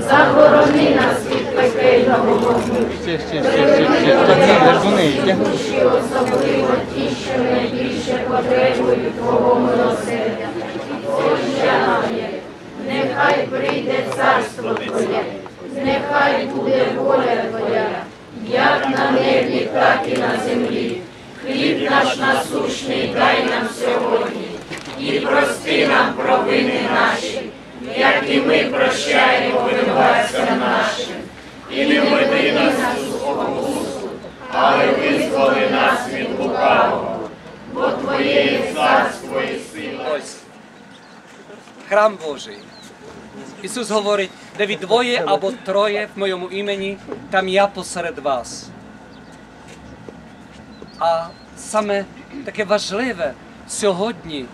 Заборони нас від пекельного вогню. Душі особливо ті, що найбільше потребують Твого милосердя. Прощає, нехай прийде царство Твоє, нехай буде воля Твоя, як на небі, так і на землі. Хліб наш насущний дай нам сьогодні, і прости нам провини наші, як і ми прощаємо винуватцям нашим. І не веди нас у спокусу, але визволи нас від лукавого, бо Твоє є царство і сила. Ось храм Божий. Ісус говорить, де ви двоє або троє в моєму імені, там я посеред вас. А саме таке важливе сьогодні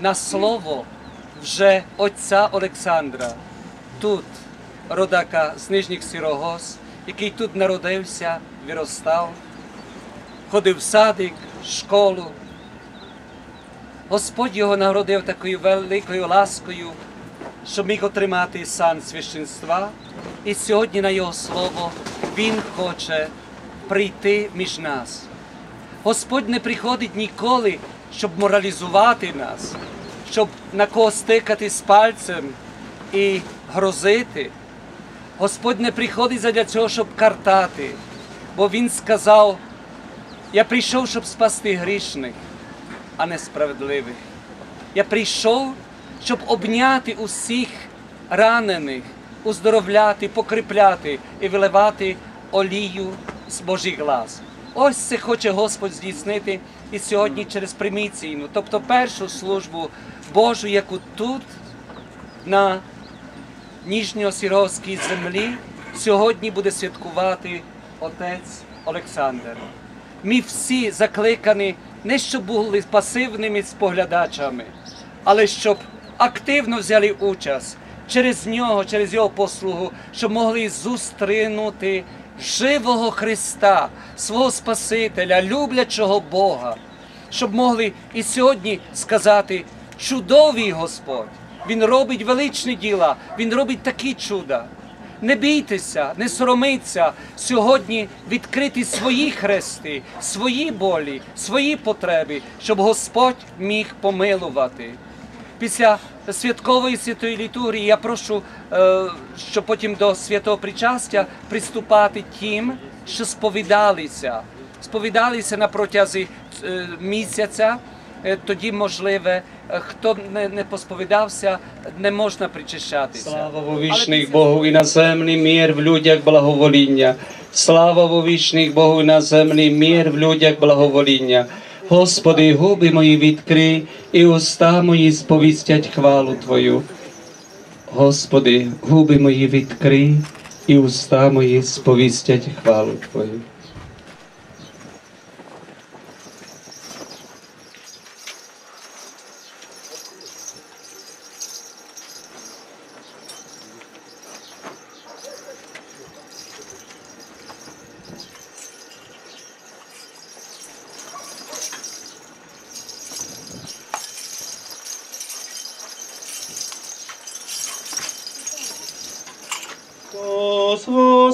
на слово вже отця Олександра, тут, родака з Нижніх Сірогос, який тут народився, виростав, ходив в садик, школу, Господь його нагородив такою великою ласкою, щоб міг отримати сан священства. І сьогодні на його слово Він хоче прийти між нас. Господь не приходить ніколи, щоб моралізувати нас, щоб на когось тикати з пальцем і грозити. Господь не приходить задля цього, щоб картати, бо Він сказав, я прийшов, щоб спасти грішних а не справедливих. Я прийшов, щоб обняти усіх ранених, уздоровляти, покріпляти і виливати олію з Божих глаз. Ось це хоче Господь здійснити і сьогодні через приміційну, тобто першу службу Божу, яку тут, на Ніжньосіровській землі, сьогодні буде святкувати отець Олександр. Ми всі закликані не щоб були пасивними споглядачами, але щоб активно взяли участь через нього, через його послугу, щоб могли зустрінути живого Христа, свого Спасителя, люблячого Бога, щоб могли і сьогодні сказати чудовий Господь. Він робить величні діла, Він робить такі чуда. Не бійтеся, не сороміться сьогодні відкрити свої хрести, свої болі, свої потреби, щоб Господь міг помилувати. Після святкової святої літургії я прошу, е, щоб потім до святого причастя приступати тим, що сповідалися. Сповідалися на протязі е, місяця. Е, Тоді, можливе, хто не, не посповідався, не можна причащатися. Слава во вічних Богу і на землі мир в людях благовоління. Слава во вічних Богу і на землі мир в людях благовоління. Господи, губи мої відкрий, і уста мої сповістять хвалу Твою. Господи, губи мої відкрий, і уста мої сповістять хвалу Твою. Христос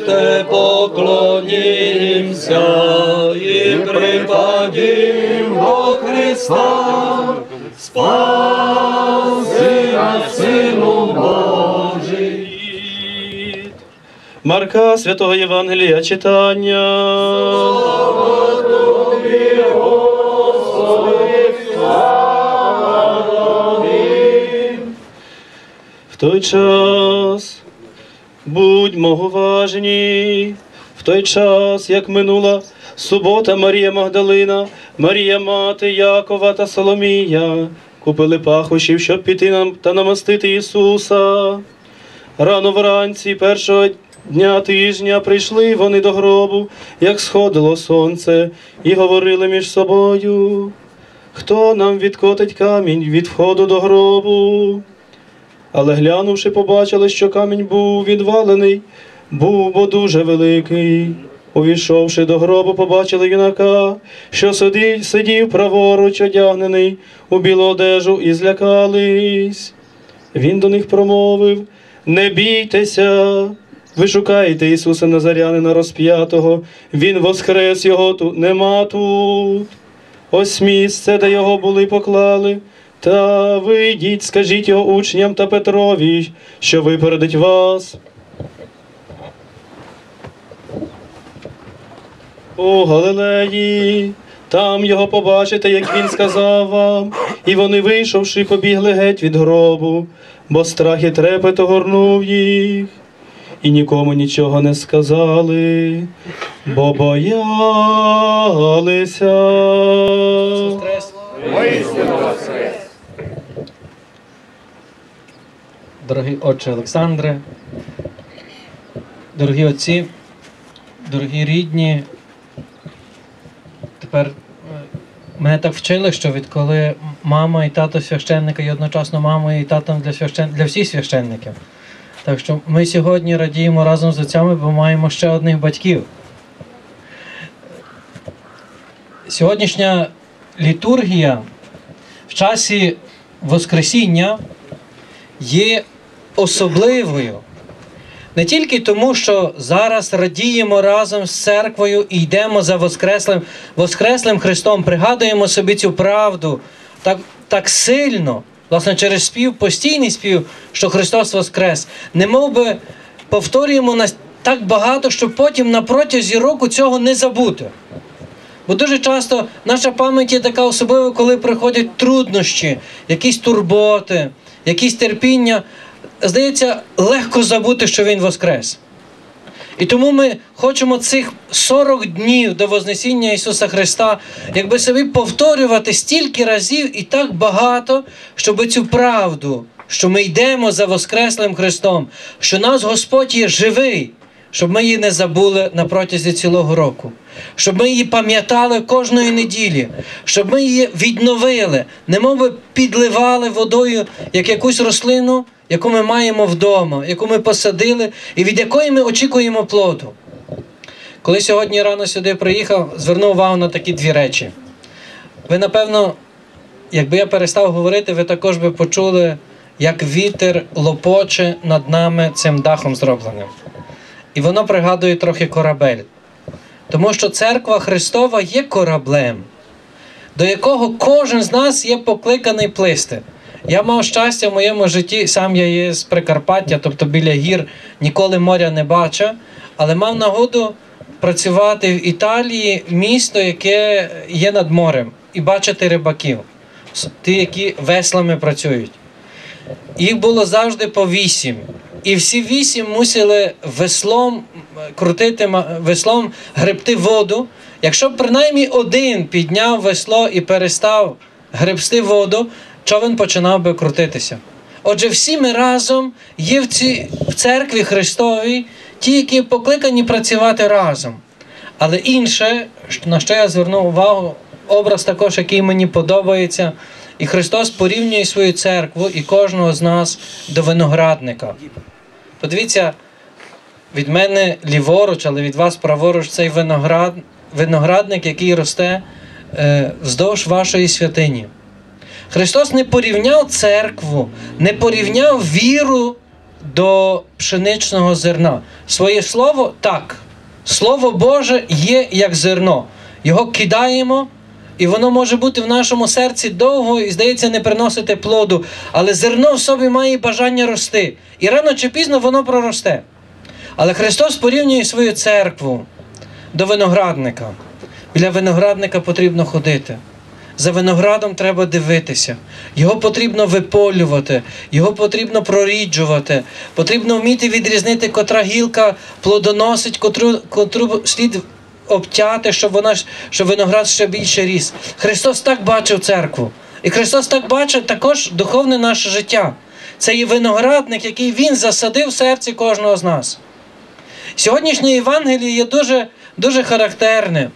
Діти поклонімся і припадім до Христа, спаси нас, Сину Божий. Марка Святого Євангелія читання. В той час будьмо уважні. В той час, як минула субота Марія Магдалина, Марія мати Якова та Соломія, купили пахощів, щоб піти нам та намастити Ісуса. Рано вранці першого дня тижня прийшли вони до гробу, як сходило сонце, і говорили між собою. Хто нам відкотить камінь від входу до гробу? Але глянувши, побачили, що камінь був відвалений, був бо дуже великий. Увійшовши до гробу, побачили юнака, що сидів, сидів праворуч одягнений у білу одежу, і злякались. Він до них промовив: Не бійтеся, ви шукаєте Ісуса Назарянина розп'ятого, Він воскрес його тут, нема тут. Ось місце, де його були поклали. Та ви йдіть, скажіть його учням та Петрові, що випередить вас. У Галилеї, там його побачите, як він сказав вам, і вони, вийшовши, побігли геть від гробу, бо страх і трепет огорнув їх, і нікому нічого не сказали, бо боялися. Дорогий отче Олександре, дорогі отці, дорогі рідні, тепер е, мене так вчили, що відколи мама і тато священника, і одночасно мамою і татом для, священ... для всіх священників. Так що ми сьогодні радіємо разом з отцями, бо маємо ще одних батьків. Сьогоднішня літургія в часі Воскресіння є особливою. Не тільки тому, що зараз радіємо разом з церквою і йдемо за Воскреслим, Воскреслим Христом, пригадуємо собі цю правду так, так сильно, власне, через спів, постійний спів, що Христос Воскрес, не би повторюємо нас так багато, що потім на протязі року цього не забути. Бо дуже часто наша пам'ять є така особлива, коли приходять труднощі, якісь турботи, якісь терпіння. Здається, легко забути, що Він воскрес. І тому ми хочемо цих 40 днів до Вознесіння Ісуса Христа, якби собі повторювати стільки разів і так багато, щоб цю правду, що ми йдемо за Воскреслим Христом, що нас Господь є живий, щоб ми її не забули на протязі цілого року, щоб ми її пам'ятали кожної неділі, щоб ми її відновили, немов би підливали водою як якусь рослину, яку ми маємо вдома, яку ми посадили, і від якої ми очікуємо плоду. Коли сьогодні рано сюди приїхав, звернув увагу на такі дві речі. Ви, напевно, якби я перестав говорити, ви також би почули, як вітер лопоче над нами цим дахом зробленим. І воно пригадує трохи корабель. Тому що церква Христова є кораблем, до якого кожен з нас є покликаний плисти. Я мав щастя в моєму житті, сам я є з Прикарпаття, тобто біля гір, ніколи моря не бачив, але мав нагоду працювати в Італії, місто, яке є над морем, і бачити рибаків, ті, які веслами працюють. Їх було завжди по вісім. І всі вісім мусили веслом крутити веслом гребти воду. Якщо принаймні один підняв весло і перестав гребсти воду, човен починав би крутитися. Отже, всі ми разом є в цій в церкві Христовій, ті, які покликані працювати разом. Але інше, на що я звернув увагу, образ також, який мені подобається, і Христос порівнює свою церкву і кожного з нас до виноградника. Подивіться, від мене ліворуч, але від вас праворуч цей виноград, виноградник, який росте е, вздовж вашої святині. Христос не порівняв церкву, не порівняв віру до пшеничного зерна. Своє слово так. Слово Боже є як зерно. Його кидаємо, і воно може бути в нашому серці довго і, здається, не приносити плоду. Але зерно в собі має бажання рости. І рано чи пізно воно проросте. Але Христос порівнює свою церкву до виноградника. Біля виноградника потрібно ходити. За виноградом треба дивитися, його потрібно виполювати, його потрібно проріджувати, потрібно вміти відрізнити, котра гілка плодоносить, котру, котру слід обтяти, щоб вона щоб виноград ще більше ріс. Христос так бачив церкву. І Христос так бачив також духовне наше життя. Це є виноградник, який Він засадив в серці кожного з нас. Сьогоднішнє Євангеліє є дуже, дуже характерне.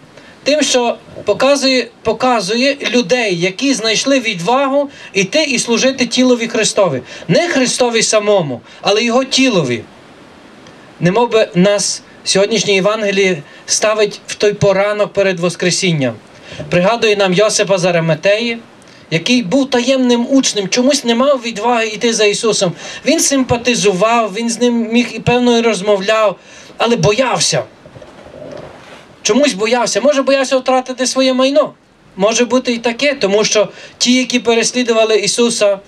Тим, що показує, показує людей, які знайшли відвагу йти і служити тілові Христові. Не Христові самому, але Його тілові. Немов би нас сьогоднішнє Євангеліє ставить в той поранок перед Воскресінням. Пригадує нам Йосипа Зареметеї, який був таємним учнем, чомусь не мав відваги йти за Ісусом. Він симпатизував, він з ним міг і певно розмовляв, але боявся. Чомусь боявся. Може, боявся втратити своє майно. Може бути і таке, тому що ті, які переслідували Ісуса,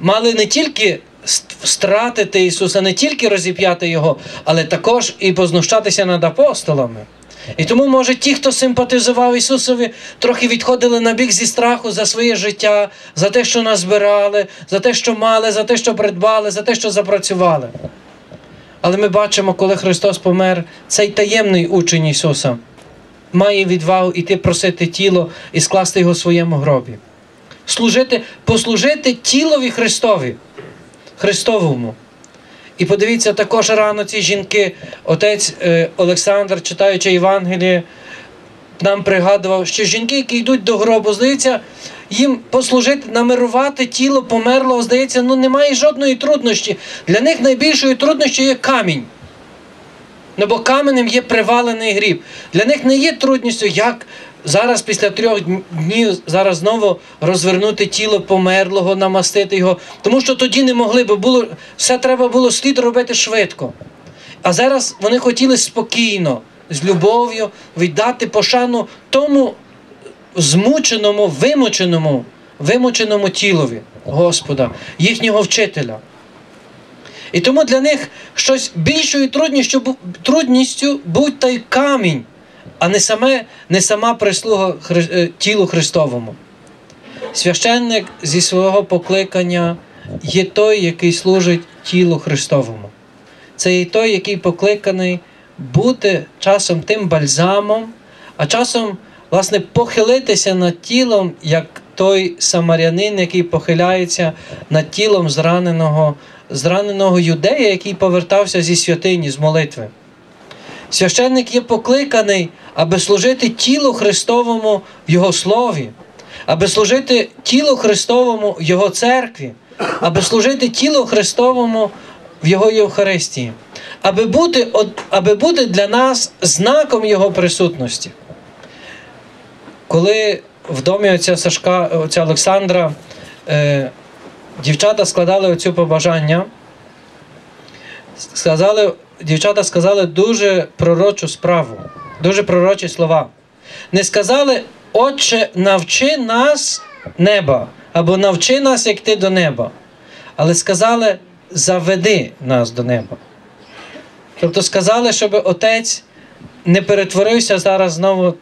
мали не тільки стратити Ісуса, не тільки розіп'яти Його, але також і познущатися над апостолами. І тому, може, ті, хто симпатизував Ісусові, трохи відходили на бік зі страху за своє життя, за те, що назбирали, за те, що мали, за те, що придбали, за те, що запрацювали. Але ми бачимо, коли Христос помер, цей таємний учень Ісуса має відвагу іти просити тіло і скласти його в своєму гробі. Служити, послужити тілові Христові, Христовому. І подивіться, також рано ці жінки, отець е, Олександр, читаючи Євангеліє, нам пригадував, що жінки, які йдуть до гробу, здається, їм послужити, намирувати тіло померлого, здається, ну немає жодної труднощі. Для них найбільшою труднощі є камінь. Ну бо каменем є привалений гріб. Для них не є трудністю, як зараз після трьох днів зараз знову розвернути тіло померлого, намастити його. Тому що тоді не могли, бо було, все треба було слід робити швидко. А зараз вони хотіли спокійно, з любов'ю віддати пошану тому змученому, вимученому, вимученому тілові Господа, їхнього вчителя. І тому для них щось більшою трудністю, трудністю будь той камінь, а не, саме, не сама прислуга Хри- е, тілу Христовому. Священник зі свого покликання є той, який служить тілу Христовому. Це є той, який покликаний бути часом тим бальзамом, а часом, власне, похилитися над тілом, як той самарянин, який похиляється над тілом зраненого, зраненого юдея, який повертався зі святині, з молитви. Священник є покликаний, аби служити тілу Христовому в Його слові, аби служити тілу Христовому в Його церкві, аби служити тілу Христовому в Його Євхаристії, аби бути, аби бути для нас знаком Його присутності. Коли в домі отця Сашка, отця Олександра е, дівчата складали оцю побажання, сказали, дівчата сказали дуже пророчу справу, дуже пророчі слова. Не сказали, Отче, навчи нас неба, або навчи нас, як ти до неба. Але сказали, заведи нас до неба. Тобто сказали, щоб отець не перетворився зараз знову,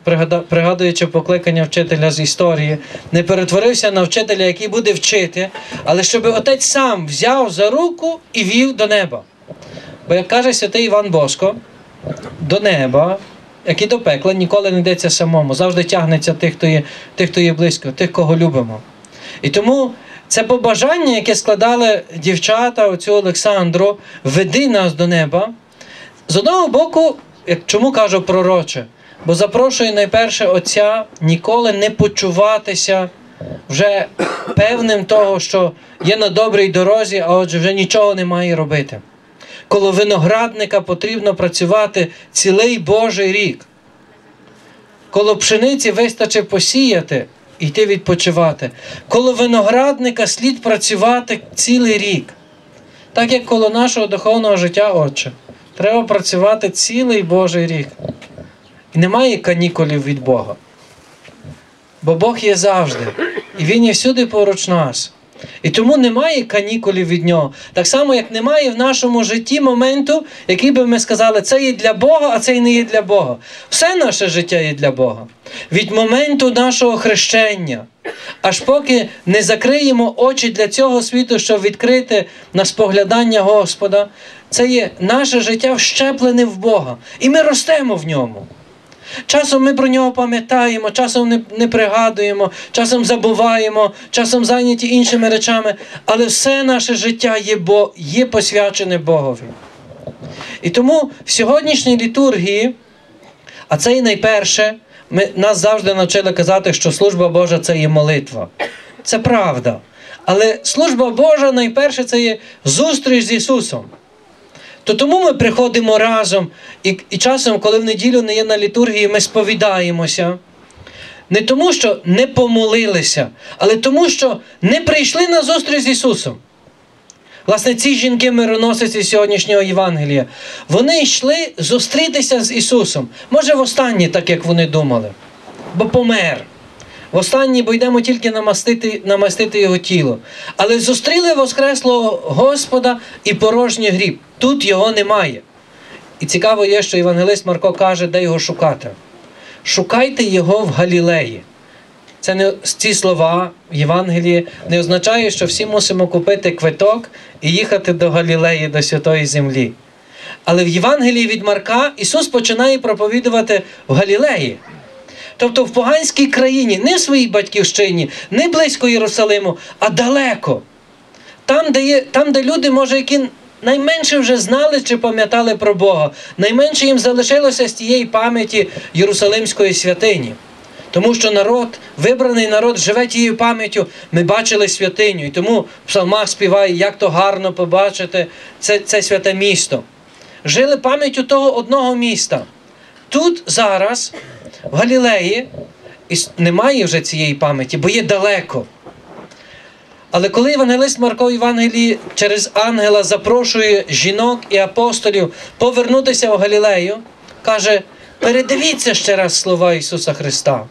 пригадуючи покликання вчителя з історії, не перетворився на вчителя, який буде вчити, але щоб отець сам взяв за руку і вів до неба. Бо як каже святий Іван Боско, до неба, як і до пекла, ніколи не йдеться самому, завжди тягнеться тих, хто є, тих, хто є близько, тих, кого любимо. І тому це побажання, яке складали дівчата, оцю Олександру, веди нас до неба. З одного боку, чому кажу пророче? Бо запрошує найперше Отця ніколи не почуватися вже певним того, що є на добрій дорозі, а отже вже нічого не має робити. Коло виноградника потрібно працювати цілий Божий рік. Коло пшениці вистачить посіяти і йти відпочивати. Коло виноградника слід працювати цілий рік. Так як коло нашого духовного життя, Отче, треба працювати цілий Божий рік. І немає канікулів від Бога. Бо Бог є завжди. І Він є всюди поруч нас. І тому немає канікулів від нього. Так само, як немає в нашому житті моменту, який би ми сказали, це є для Бога, а це і не є для Бога. Все наше життя є для Бога. Від моменту нашого хрещення, аж поки не закриємо очі для цього світу, щоб відкрити на споглядання Господа, це є наше життя вщеплене в Бога. І ми ростемо в ньому. Часом ми про нього пам'ятаємо, часом не, не пригадуємо, часом забуваємо, часом зайняті іншими речами, але все наше життя є, бо, є посвячене Богові. І тому в сьогоднішній літургії, а це і найперше, ми, нас завжди навчили казати, що служба Божа це є молитва. Це правда. Але служба Божа найперше це є зустріч з Ісусом. То тому ми приходимо разом, і, і часом, коли в неділю не є на літургії, ми сповідаємося. Не тому, що не помолилися, але тому, що не прийшли на зустріч з Ісусом. Власне, ці жінки мироносиці сьогоднішнього Євангелія, вони йшли зустрітися з Ісусом. Може, востаннє, так як вони думали, бо помер. Востаннє, бо йдемо тільки намастити, намастити його тіло. Але зустріли Воскреслого Господа і порожній гріб. Тут його немає. І цікаво є, що Євангелист Марко каже, де його шукати. Шукайте його в Галілеї. Це не ці слова в Євангелії не означає, що всі мусимо купити квиток і їхати до Галілеї, до Святої Землі. Але в Євангелії від Марка Ісус починає проповідувати в Галілеї. Тобто в поганській країні, не в своїй батьківщині, не близько Єрусалиму, а далеко. Там, де, є, там, де люди, може, які найменше вже знали чи пам'ятали про Бога, найменше їм залишилося з тієї пам'яті Єрусалимської святині. Тому що народ, вибраний народ, живе тією пам'яттю. Ми бачили святиню. І тому в псалмах співає, як то гарно побачити це, це святе місто. Жили пам'яттю того одного міста. Тут зараз, в Галілеї, немає вже цієї пам'яті, бо є далеко. Але коли Євангелист Марко в Євангелії через ангела запрошує жінок і апостолів повернутися в Галілею, каже: передивіться ще раз слова Ісуса Христа.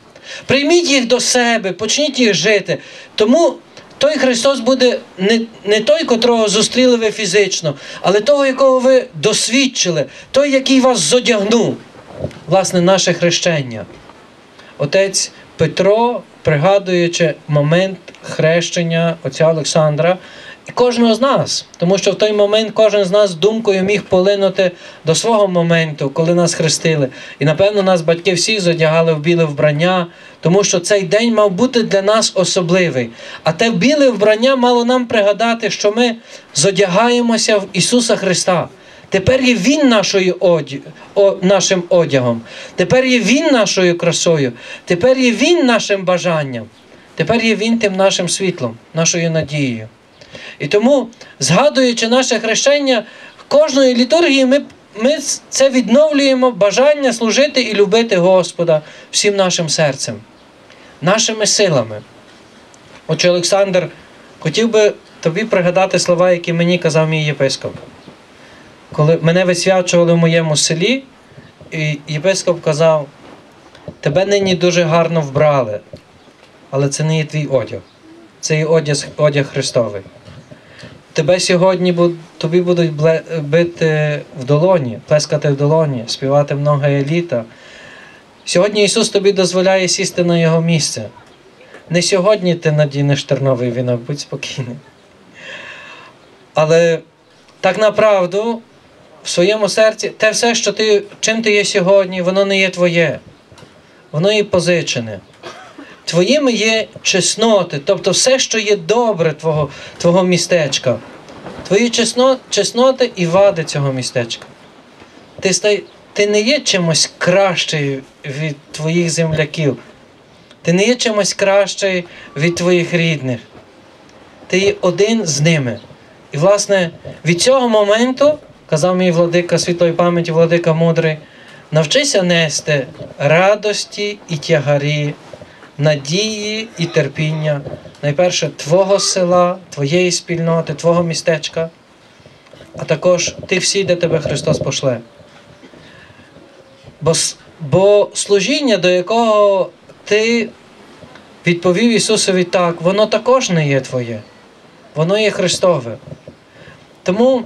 Прийміть їх до себе, почніть їх жити. Тому той Христос буде не, не той, котрого зустріли ви фізично, але того, якого ви досвідчили, той, який вас зодягнув. Власне, наше хрещення. Отець Петро, пригадуючи момент хрещення отця Олександра, і кожного з нас, тому що в той момент кожен з нас думкою міг полинути до свого моменту, коли нас хрестили. І напевно нас батьки всіх задягали в біле вбрання, тому що цей день мав бути для нас особливий. А те біле вбрання мало нам пригадати, що ми зодягаємося в Ісуса Христа. Тепер є Він нашою оді... о, нашим одягом. Тепер є Він нашою красою. Тепер є Він нашим бажанням. Тепер є Він тим нашим світлом, нашою надією. І тому, згадуючи наше хрещення, кожної літургії ми, ми це відновлюємо бажання служити і любити Господа всім нашим серцем, нашими силами. Отче Олександр, хотів би тобі пригадати слова, які мені казав мій єпископ коли мене висвячували в моєму селі, і єпископ казав: тебе нині дуже гарно вбрали, але це не є твій одяг. Це є одяг, одяг Христовий. Тебе сьогодні тобі будуть бити в долоні, плескати в долоні, співати много еліта. Сьогодні Ісус тобі дозволяє сісти на Його місце. Не сьогодні ти надінеш терновий вінок, будь спокійний. Але так направду в своєму серці те все, що ти, чим ти є сьогодні, воно не є твоє. Воно є позичене. Твоїми є чесноти, тобто все, що є добре твого, твого містечка. Твої чесно, чесноти і вади цього містечка. Ти, стай, ти не є чимось кращий від твоїх земляків. Ти не є чимось кращий від твоїх рідних. Ти є один з ними. І, власне, від цього моменту, казав мій владика світлої пам'яті, владика мудрий, навчися нести радості і тягарі, надії і терпіння, найперше Твого села, Твоєї спільноти, Твого містечка, а також тих всіх, де тебе Христос пошле. Бо, бо служіння, до якого ти відповів Ісусові так, воно також не є Твоє, воно є Христове. Тому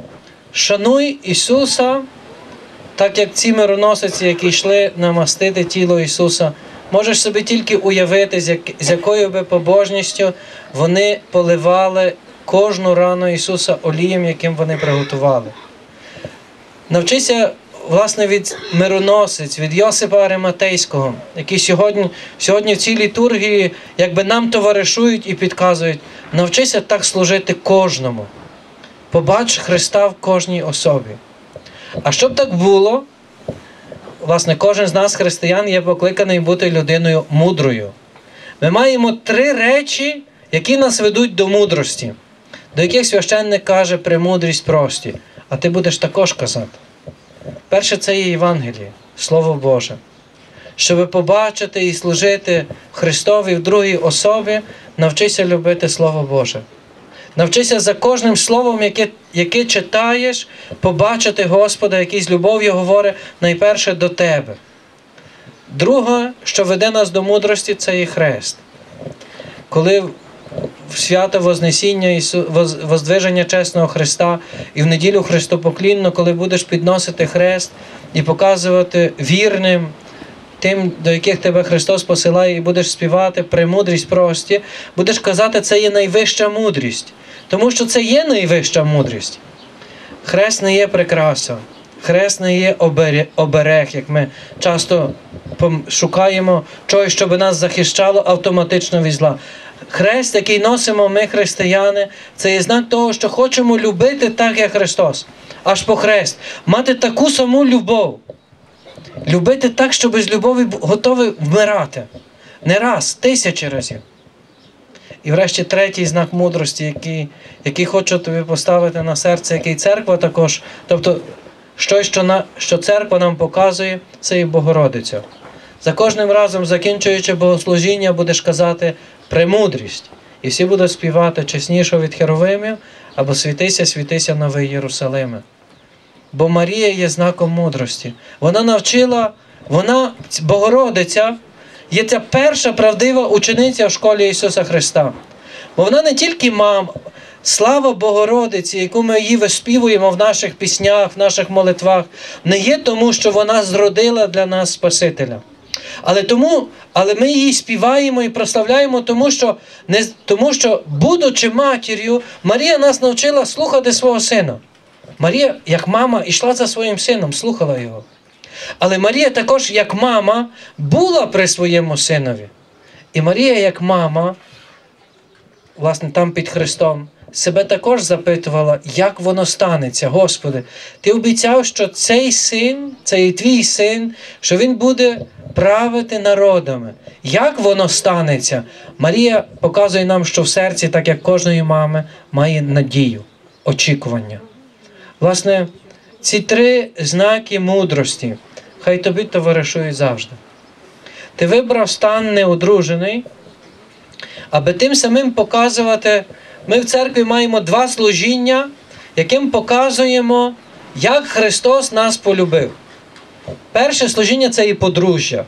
шануй Ісуса, так як ці мироносиці, які йшли намастити тіло Ісуса, можеш собі тільки уявити, з, якою би побожністю вони поливали кожну рану Ісуса олієм, яким вони приготували. Навчися власне від мироносець, від Йосипа Ариматейського, які сьогодні, сьогодні в цій літургії якби нам товаришують і підказують, навчися так служити кожному. Побач Христа в кожній особі. А щоб так було, власне, кожен з нас, християн, є покликаний бути людиною мудрою. Ми маємо три речі, які нас ведуть до мудрості, до яких священник каже премудрість прості. А ти будеш також казати. Перше, це є Євангеліє, Слово Боже. Щоб побачити і служити Христові в другій особі, навчися любити Слово Боже. Навчися за кожним словом, яке, яке читаєш, побачити Господа, який з любов'ю говорить найперше до тебе. Друге, що веде нас до мудрості, це є хрест. Коли в свято Вознесіння воз- Воздвиження чесного Христа і в неділю Христопоклінно, коли будеш підносити хрест і показувати вірним тим, до яких тебе Христос посилає, і будеш співати премудрість прості, будеш казати, це є найвища мудрість. Тому що це є найвища мудрість. Хрест не є прикраса, хрест не є оберег, як ми часто шукаємо чогось, щоб нас захищало автоматично від зла. Хрест, який носимо ми, християни, це є знак того, що хочемо любити так, як Христос. Аж по хрест. Мати таку саму любов. Любити так, щоб без любові готові вмирати. Не раз, тисячі разів. І врешті третій знак мудрості, який, який хочу тобі поставити на серце, який церква також. Тобто, щось, що, на, що церква нам показує, це і Богородиця. За кожним разом, закінчуючи богослужіння, будеш казати премудрість. І всі будуть співати чесніше від Херовимів або світися, світися новий Єрусалиме. Бо Марія є знаком мудрості. Вона навчила, вона, Богородиця, є ця перша правдива учениця в школі Ісуса Христа. Бо вона не тільки мама, слава Богородиці, яку ми її виспівуємо в наших піснях, в наших молитвах, не є тому, що вона зродила для нас Спасителя. Але тому, але ми її співаємо і прославляємо, тому що, не, тому що, будучи матір'ю, Марія нас навчила слухати свого сина. Марія, як мама, йшла за своїм сином, слухала його. Але Марія також, як мама, була при своєму синові. І Марія, як мама, власне, там під Христом, себе також запитувала, як воно станеться, Господи. Ти обіцяв, що цей син, цей твій син, що він буде правити народами. Як воно станеться? Марія показує нам, що в серці, так як кожної мами, має надію, очікування. Власне, ці три знаки мудрості хай тобі товаришують завжди. Ти вибрав стан неодружений, аби тим самим показувати, ми в церкві маємо два служіння, яким показуємо, як Христос нас полюбив. Перше служіння це і подружжя.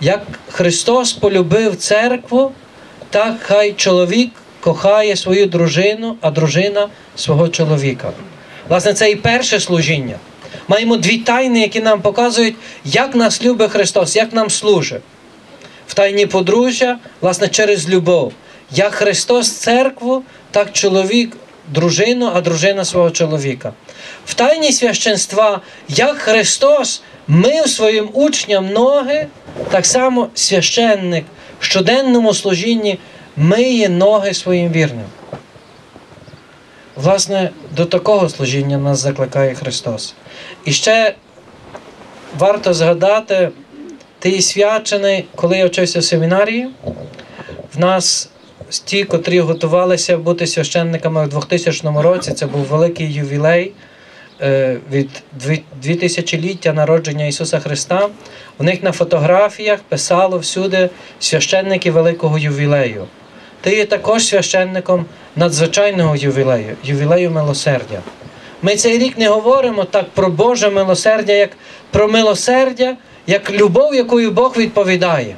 Як Христос полюбив церкву, так хай чоловік кохає свою дружину, а дружина свого чоловіка. Власне, це і перше служіння. Маємо дві тайни, які нам показують, як нас любить Христос, як нам служить. В тайні подружжя, власне, через любов. Як Христос церкву, так чоловік дружину, а дружина свого чоловіка. В тайні священства, як Христос мив своїм учням ноги, так само священник в щоденному служінні миє ноги своїм вірним. Власне, до такого служіння нас закликає Христос. І ще варто згадати, ти свячений, коли я вчився в семінарії, в нас ті, котрі готувалися бути священниками в 2000 році, це був великий ювілей е, від 2000-ліття народження Ісуса Христа. У них на фотографіях писало всюди священники великого ювілею. Ти є також священником надзвичайного ювілею, ювілею милосердя. Ми цей рік не говоримо так про Боже милосердя, як про милосердя, як любов, якою Бог відповідає.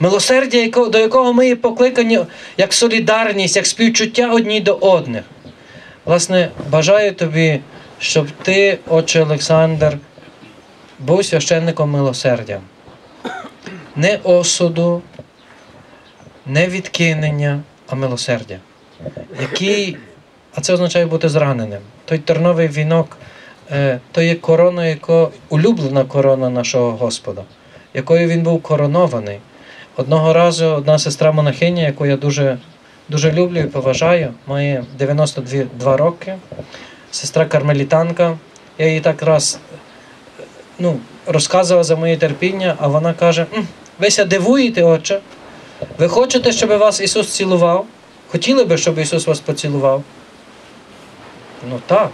Милосердя, до якого ми є покликані як солідарність, як співчуття одні до одних. Власне, бажаю тобі, щоб ти, отче Олександр, був священником милосердя. Не осуду, не відкинення, а милосердя. Який, а це означає бути зраненим. Той терновий вінок е, то є корона, яко, улюблена корона нашого Господа, якою він був коронований. Одного разу одна сестра монахиня, яку я дуже, дуже люблю і поважаю, має 92 роки, сестра кармелітанка. Я їй так раз ну, розказував за моє терпіння, а вона каже: «М, ви ся дивуєте, отче? Ви хочете, щоб вас Ісус цілував? Хотіли би, щоб Ісус вас поцілував? Ну так.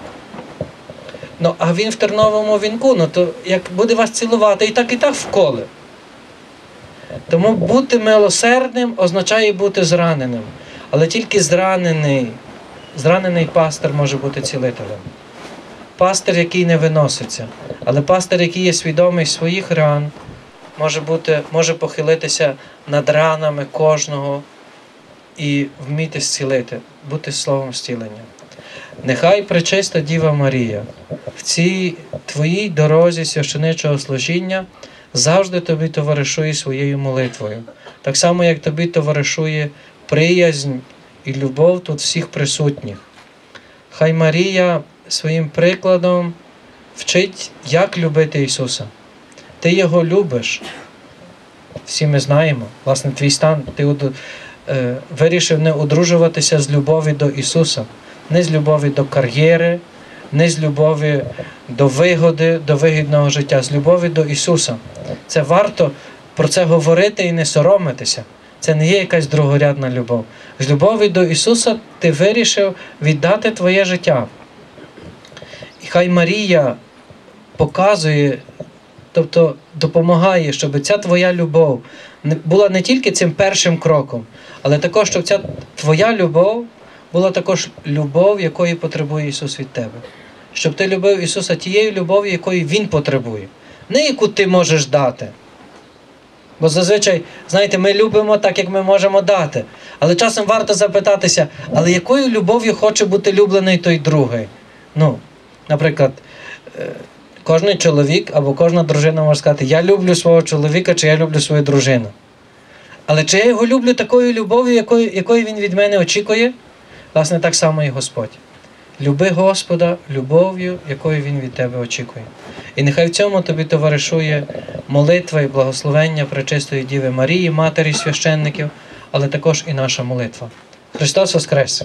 Ну, а він в терновому вінку, ну то як буде вас цілувати, і так, і так вколе. Тому бути милосердним означає бути зраненим. Але тільки зранений, зранений пастир може бути цілителем. Пастир, який не виноситься, але пастир, який є свідомий своїх ран, може, бути, може похилитися над ранами кожного і вміти зцілити, бути словом зцілення. Нехай пречиста Діва Марія в цій твоїй дорозі священичого служіння завжди тобі товаришує своєю молитвою. Так само, як тобі товаришує приязнь і любов тут всіх присутніх. Хай Марія своїм прикладом вчить, як любити Ісуса. Ти Його любиш. Всі ми знаємо, власне, твій стан, ти е, вирішив не одружуватися з любові до Ісуса, не з любові до кар'єри, не з любові до вигоди, до вигідного життя, з любові до Ісуса. Це варто про це говорити і не соромитися. Це не є якась другорядна любов. З любові до Ісуса ти вирішив віддати твоє життя. І хай Марія показує, тобто допомагає, щоб ця твоя любов була не тільки цим першим кроком, але також, щоб ця твоя любов була також любов, якої потребує Ісус від тебе. Щоб ти любив Ісуса тією любов'ю, якої Він потребує, не яку ти можеш дати. Бо зазвичай, знаєте, ми любимо так, як ми можемо дати. Але часом варто запитатися, але якою любов'ю хоче бути люблений той другий? Ну, наприклад, е, кожен чоловік або кожна дружина може сказати, я люблю свого чоловіка чи я люблю свою дружину. Але чи я його люблю такою любов'ю, якою, якої він від мене очікує? Власне, так само і Господь. Люби Господа любов'ю, якою Він від тебе очікує. І нехай в цьому тобі товаришує молитва і благословення Пречистої Діви Марії, Матері священників, але також і наша молитва. Христос Воскрес!